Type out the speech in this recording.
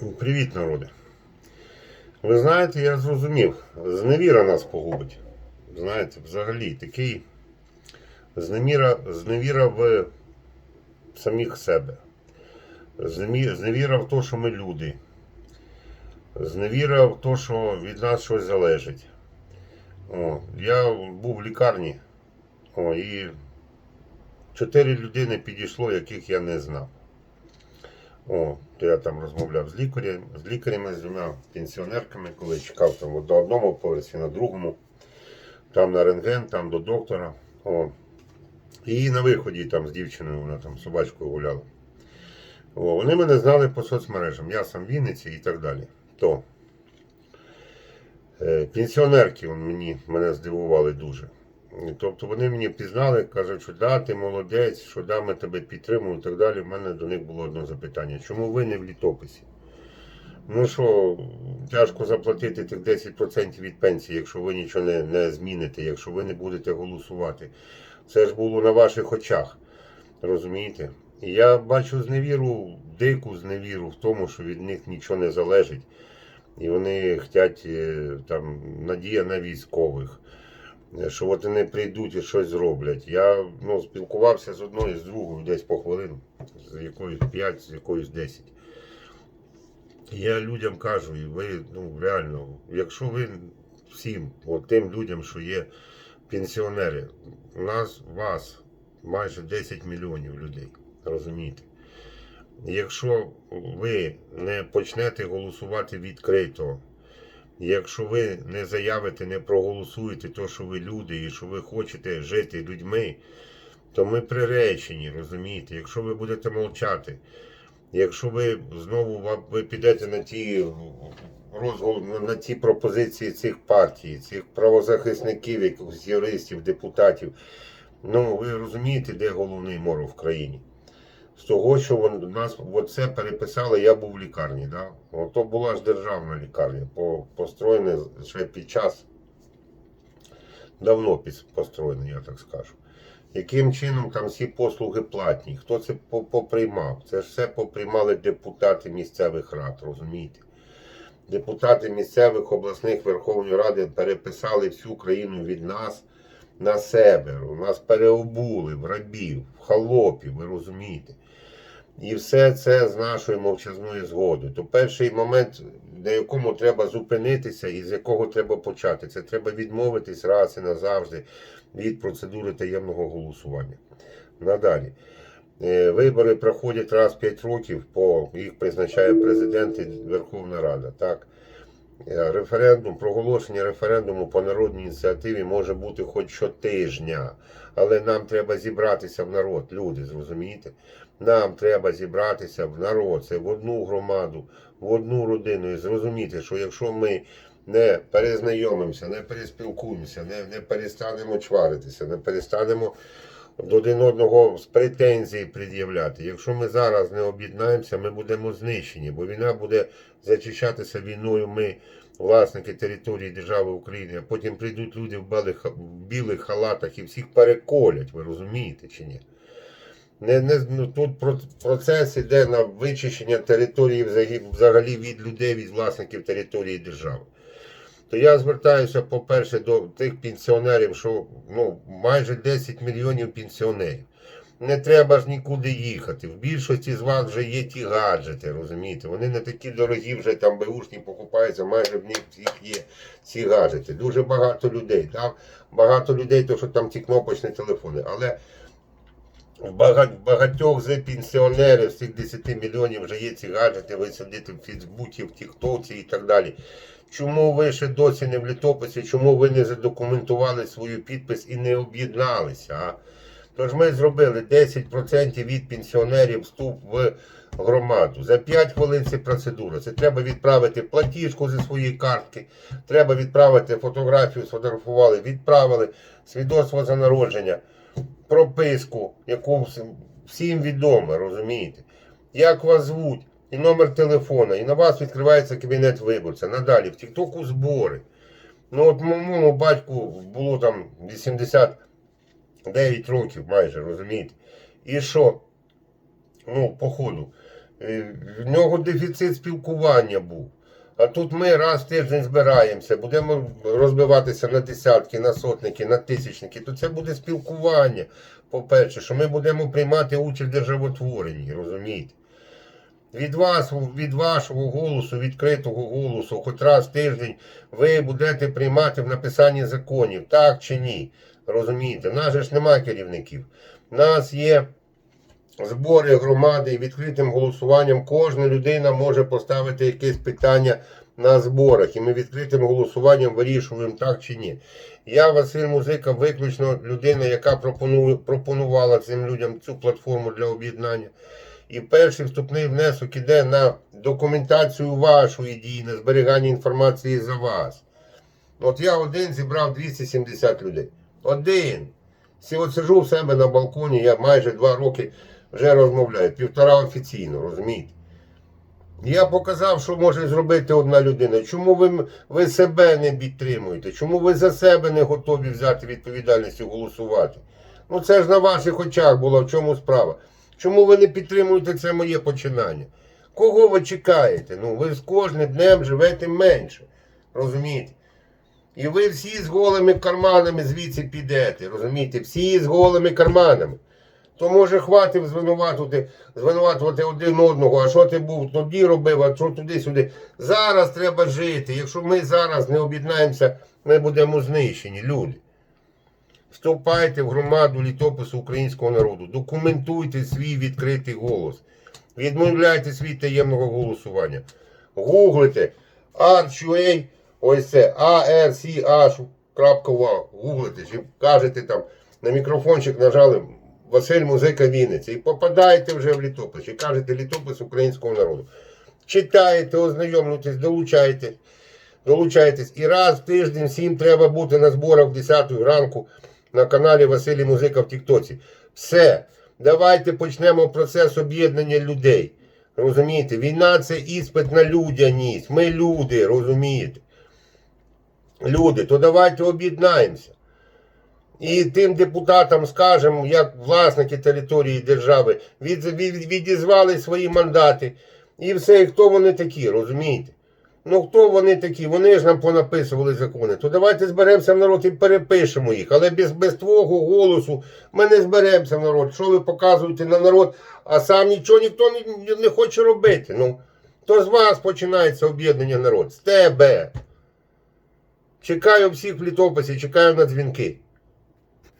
Привіт, народи. Ви знаєте, я зрозумів, зневіра нас погубить. Знаєте, взагалі такий зневіра, зневіра в самих себе. Зневіра в те, що ми люди. Зневіра в те, що від нас щось залежить. О, я був в лікарні, о, і чотири людини підійшло, яких я не знав. О, то я там розмовляв з лікарем, з лікарями, з двома пенсіонерками, коли чекав там на одному поверсі, на другому, там на рентген, там до доктора. О. І на виході там з дівчиною, вона там собачкою гуляла. О, вони мене знали по соцмережам, я сам Вінниці і так далі. То е, пенсіонерки он мені, мене здивували дуже. Тобто вони мені пізнали, кажуть, що да, ти молодець, що да, ми тебе підтримуємо і так далі. У мене до них було одне запитання. Чому ви не в літописі? Ну що, тяжко заплатити тих 10% від пенсії, якщо ви нічого не, не зміните, якщо ви не будете голосувати. Це ж було на ваших очах. Розумієте? І я бачу зневіру, дику зневіру в тому, що від них нічого не залежить. І вони хочуть там надія на військових що от вони прийдуть і щось зроблять. Я ну, спілкувався з одною, з другою десь по хвилину, з якоюсь 5, з якоюсь 10. Я людям кажу, і ви ну, реально, якщо ви всім, от тим людям, що є пенсіонери, у нас вас майже 10 мільйонів людей, розумієте? Якщо ви не почнете голосувати відкрито, Якщо ви не заявите, не проголосуєте, то, що ви люди і що ви хочете жити людьми, то ми приречені, розумієте? Якщо ви будете мовчати, якщо ви знову ви підете на ті розгол, на- ті пропозиції цих партій, цих правозахисників, якихось юристів, депутатів, ну ви розумієте, де головний мор в країні? З того, що вон, нас оце переписали, я був в лікарні. Да? Ото була ж державна лікарня, по- построєна ще під час, давно построєна, я так скажу. Яким чином там всі послуги платні? Хто це поприймав? Це ж все поприймали депутати місцевих рад, розумієте? Депутати місцевих обласних Верховної Ради переписали всю країну від нас на себе. У нас переобули в рабів, в холопів, ви розумієте? І все це з нашою мовчазної згоди. То перший момент, на якому треба зупинитися і з якого треба почати, це треба відмовитись раз і назавжди від процедури таємного голосування. Надалі. Е, Вибори проходять раз в 5 років, по їх призначає президент і Верховна Рада. Так? Е, Референдум, проголошення референдуму по народній ініціативі може бути хоч щотижня, але нам треба зібратися в народ, люди, зрозумієте? Нам треба зібратися в народ, це в одну громаду, в одну родину і зрозуміти, що якщо ми не перезнайомимося, не переспілкуємося, не, не перестанемо чваритися, не перестанемо один одного з претензій пред'являти. Якщо ми зараз не об'єднаємося, ми будемо знищені, бо війна буде зачищатися війною. Ми власники території держави України, а потім прийдуть люди в білих, в білих халатах і всіх переколять, ви розумієте чи ні? Не, не, ну, тут процес іде на вичищення території взагалі від людей, від власників території держави. То я звертаюся, по-перше, до тих пенсіонерів, що ну, майже 10 мільйонів пенсіонерів. Не треба ж нікуди їхати. В більшості з вас вже є ті гаджети, розумієте? Вони не такі дорогі, вже там беушні покупаються, майже в них всіх є ці гаджети. Дуже багато людей. Так? Багато людей, то що там ті кнопочні телефони. Але в багатьох з пенсіонерів з цих 10 мільйонів вже є ці гаджети, ви сидите в Фейсбуці, в Тіктоці і так далі. Чому ви ще досі не в літописі? Чому ви не задокументували свою підпис і не об'єдналися? А? Тож ми зробили 10% від пенсіонерів вступ в громаду. За 5 хвилин це процедура. Це треба відправити платіжку зі своєї картки, треба відправити фотографію, сфотографували, відправили свідоцтво за народження, прописку, яку всім відомо, розумієте? Як вас звуть, і номер телефона, і на вас відкривається кабінет виборця. Надалі, в Тіктоку збори. Ну от моєму батьку було там 89 років майже, розумієте? І що? Ну, походу. Е, В нього дефіцит спілкування був. А тут ми раз в тиждень збираємося, будемо розбиватися на десятки, на сотники, на тисячники. То це буде спілкування. По-перше, що ми будемо приймати участь в державотворенні, розумієте? Від вас, від вашого голосу, відкритого голосу, хоч раз в тиждень ви будете приймати в написанні законів, так чи ні. Розумієте, в нас же ж немає керівників. У нас є збори громади і відкритим голосуванням кожна людина може поставити якесь питання на зборах. І ми відкритим голосуванням вирішуємо так чи ні. Я, Василь Музика, виключно людина, яка пропонувала цим людям цю платформу для об'єднання. І перший вступний внесок іде на документацію вашої дії, на зберігання інформації за вас. От я один зібрав 270 людей. Один. От сижу в себе на балконі, я майже два роки вже розмовляю, півтора офіційно, розумієте? Я показав, що може зробити одна людина. Чому ви, ви себе не підтримуєте? Чому ви за себе не готові взяти відповідальність і голосувати? Ну це ж на ваших очах була в чому справа. Чому ви не підтримуєте це моє починання? Кого ви чекаєте? Ну, ви з кожним днем живете менше. Розумієте? І ви всі з голими карманами звідси підете, розумієте? Всі з голими карманами. То може хватить звинуватувати, звинуватувати один одного, а що ти був тоді робив, а що туди-сюди. Зараз треба жити. Якщо ми зараз не об'єднаємося, ми будемо знищені, люди. Вступайте в громаду літопису українського народу, документуйте свій відкритий голос. Відмовляйте свій таємного голосування. Гуглите ARCHUA, ось це ARCH.ua, гуглите, чи кажете там на мікрофончик нажали Василь Музика Вінниця і попадаєте вже в літопис, і кажете літопис українського народу. Читаєте, ознайомлюєтесь, долучаєтесь, долучаєтесь. І раз в тиждень всім треба бути на зборах в 10 ранку на каналі Василій Музика в Тіктоці. Все. Давайте почнемо процес об'єднання людей. Розумієте? Війна це іспит на людяність. Ми люди, розумієте? Люди, то давайте об'єднаємося. І тим депутатам скажемо, як власники території держави, від, від, відізвали свої мандати. І все, і хто вони такі, розумієте? Ну хто вони такі? Вони ж нам понаписували закони. То давайте зберемося в народ і перепишемо їх. Але без, без твого голосу ми не зберемося в народ. Що ви показуєте на народ, а сам нічого ніхто не, не хоче робити. Ну, то з вас починається об'єднання народ. З тебе. Чекаю всіх в літописі, чекаю на дзвінки.